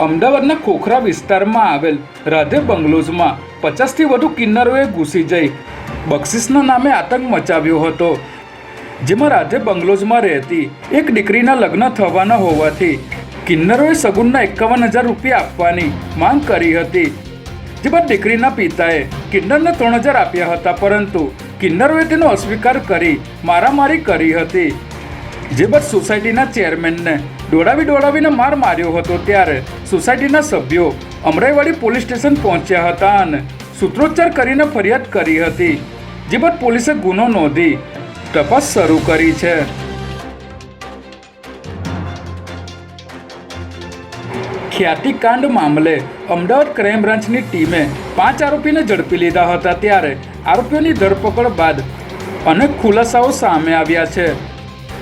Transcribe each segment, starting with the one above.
અમદાવાદના ખોખરા વિસ્તારમાં આવેલ રાધે બંગલોઝમાં પચાસથી વધુ કિન્નરોએ ઘૂસી જઈ બક્ષિસના નામે આતંક મચાવ્યો હતો. જેમાં રાધે બંગલોઝમાં રહેતી એક દીકરીના લગ્ન થવાના હોવાથી કિન્નરોએ સગુનના એકાવન હજાર રૂપિયા આપવાની માંગ કરી હતી. જે બાદ દીકરીના પિતાએ કિન્નરને ત્રણ હજાર આપ્યા હતા, પરંતુ કિન્નરોએ તેનો અસ્વીકાર કરી, મારામારી કરી હતી. જે બાદ સોસાયટીના ચેરમેનને દોડાવી દોડાવીને માર માર્યો હતો, ત્યારે સોસાયટીના સભ્યો અમરાઈવાડી પોલીસ સ્ટેશન પહોંચ્યા હતા અને સૂત્રોચ્ચાર કરીને ફરિયાદ કરી હતી. જે બાદ પોલીસે ગુનો નોંધી તપાસ શરૂ કરી છે. ખ્યાતિકાંડ મામલે અમદાવાદ ક્રાઇમ બ્રાન્ચની ટીમે પાંચ આરોપીને ઝડપી લીધા હતા ત્યારે આરોપીઓની ધરપકડ બાદ અનેક ખુલાસાઓ સામે આવ્યા છે.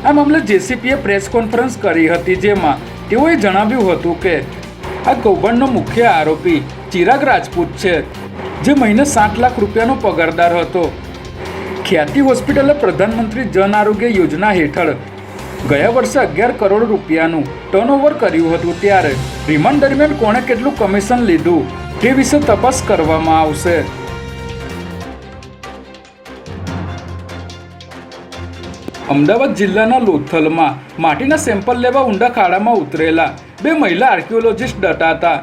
આ મામલે જેસીપીએ પ્રેસ કોન્ફરન્સ કરી હતી જેમાં તેઓએ જણાવ્યું હતું કે આ કૌભાંડનો મુખ્ય આરોપી ચિરાગ રાજપૂત છે, જે મહિને સાત લાખ રૂપિયાનો પગારદાર હતો. ખ્યાતિ હોસ્પિટલે પ્રધાનમંત્રી જન આરોગ્ય યોજના હેઠળ ગયા વર્ષે અગિયાર કરોડ રૂપિયાનું ટર્નઓવર કર્યું હતું ત્યારે રિમાન્ડ દરમિયાન કોણે કેટલું કમિશન લીધું તે વિશે તપાસ કરવામાં આવશે. અમદાવાદ જિલ્લાના લોથલમાં માટીના સેમ્પલ લેવા ઊંડા ખાડામાં ઉતરેલા બે મહિલા આર્કિયોલોજિસ્ટ દટાતા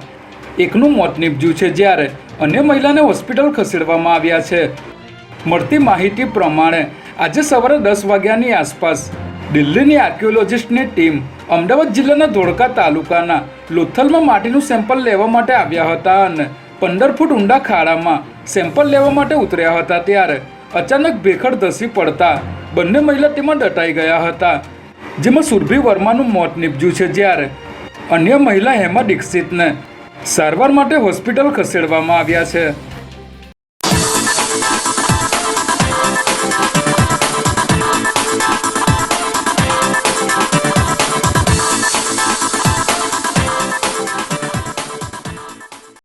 એકનું મોત નીપજ્યું છે જ્યારે અન્ય મહિલાને હોસ્પિટલ ખસેડવામાં આવ્યા છે. મળતી માહિતી પ્રમાણે આજે સવારે દસ વાગ્યાની આસપાસ દિલ્હીની આર્કિયોલોજિસ્ટની ટીમ અમદાવાદ જિલ્લાના ધોળકા તાલુકાના લોથલમાં માટીનું સેમ્પલ લેવા માટે આવ્યા હતા અને પંદર ફૂટ ઊંડા ખાડામાં સેમ્પલ લેવા માટે ઉતર્યા હતા ત્યારે અચાનક ભેખડ ધસી પડતા બંને મહિલા તેમાં દટાઈ ગયા હતા, જેમાં સુરભી વર્માનું મોત નીપજ્યું છે જ્યારે અન્ય મહિલા હેમા દીક્ષિતને સારવાર માટે હોસ્પિટલ ખસેડવામાં આવ્યા છે.